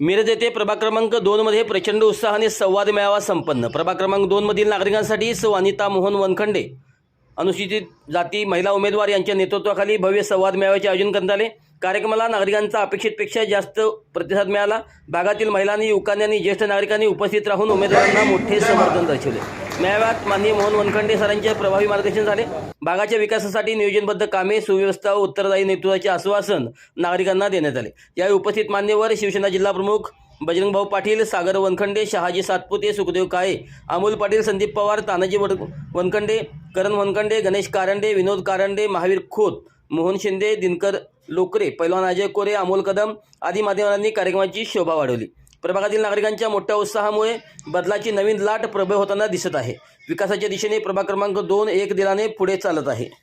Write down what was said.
मिरज येथे प्रभाग क्रमांक दोनमध्ये प्रचंड उत्साहाने संवाद मेळावा संपन्न. प्रभाग क्रमांक दोनमधील नागरिकांसाठी सौ अनिता मोहन वनखंडे अनुसूचित जाती महिला उमेदवार यांच्या नेतृत्वाखाली भव्य संवाद मेळाव्याचे आयोजन करण्यात आले. कार्यक्रमाला नागरिकांचा अपेक्षेपेक्षा जास्त प्रतिसाद मिळाला. भागातील महिलांनी युवकांनी आणि ज्येष्ठ नागरिकांनी उपस्थित राहून उमेदवारांना मोठे समर्थन दर्शवले. मेळाव्यात माननीय मोहन वनखंडे सरांचे प्रभावी मार्गदर्शन झाले. भागाच्या विकासासाठी नियोजनबद्ध कामे सुव्यवस्था व उत्तरदायी नेतृत्वाचे आश्वासन नागरिकांना देण्यात आले. यावेळी उपस्थित मान्यवर शिवसेना जिल्हा प्रमुख बजरंगभाऊ पाटील सागर वनखंडे शहाजी सातपुते सुखदेव काळे अमोल पाटील संदीप पवार तानाजी वनखंडे करण वनखंडे गणेश कारंडे विनोद कारंडे महावीर खोत मोहन शिंदे दिनकर लोकरे पैलवान अजय कोरे अमोल कदम आदी माध्यमांनी कार्यक्रमाची शोभा वाढवली. प्रभागातील नागरिकांच्या मोठ्या उत्साहामुळे बदलाची नवीन लाट प्रबळ होताना दिसत आहे. विकासाच्या दिशेने प्रभाग क्रमांक दोन एक दिलाने पुढे चालत आहे.